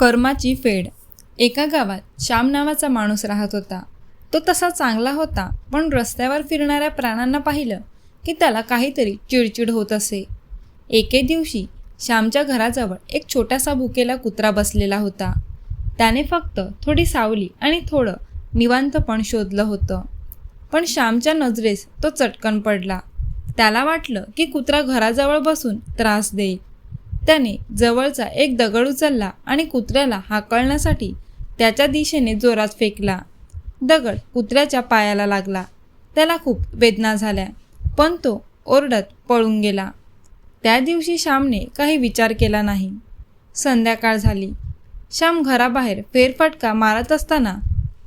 कर्माची फेड. एका गावात श्याम नावाचा माणूस राहत होता. तो तसा चांगला होता पण रस्त्यावर फिरणाऱ्या प्राण्यांना पाहिलं की त्याला काहीतरी चिडचिड होत असे. एके दिवशी श्यामच्या घराजवळ एक छोटासा भुकेला कुत्रा बसलेला होता. त्याने फक्त थोडी सावली आणि थोडं निवांतपण शोधलं होतं. पण श्यामच्या नजरेस तो चटकन पडला. त्याला वाटलं की कुत्रा घराजवळ बसून त्रास देईल. त्याने जवळचा एक दगड उचलला आणि कुत्र्याला हाकळण्यासाठी त्याच्या दिशेने जोरात फेकला. दगड कुत्र्याच्या पायाला लागला. त्याला खूप वेदना झाल्या पण तो ओरडत पळून गेला. त्या दिवशी श्यामने काही विचार केला नाही. संध्याकाळ झाली. श्याम घराबाहेर फेरफटका मारत असताना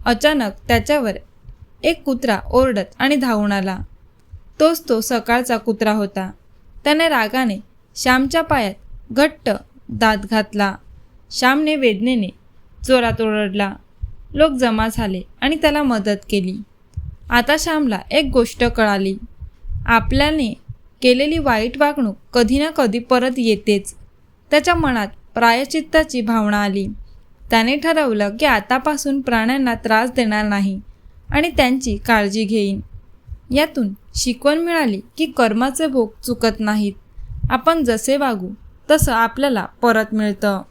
अचानक त्याच्यावर एक कुत्रा ओरडत आणि धावून आला. तोच तो सकाळचा कुत्रा होता. त्याने रागाने श्यामच्या पायात घट्ट दात घातला. श्यामने वेदनेने जोरात ओरडला. लोक जमा झाले आणि त्याला मदत केली. आता श्यामला एक गोष्ट कळाली. आपल्याने केलेली वाईट वागणूक कधी ना कधी परत येतेच. त्याच्या मनात प्रायचित्ताची भावना आली. त्याने ठरवलं की आतापासून प्राण्यांना त्रास देणार नाही आणि त्यांची काळजी घेईन. यातून शिकवण मिळाली की कर्माचे भोग चुकत नाहीत. आपण जसे वागू तसं आपल्याला परत मिळतं.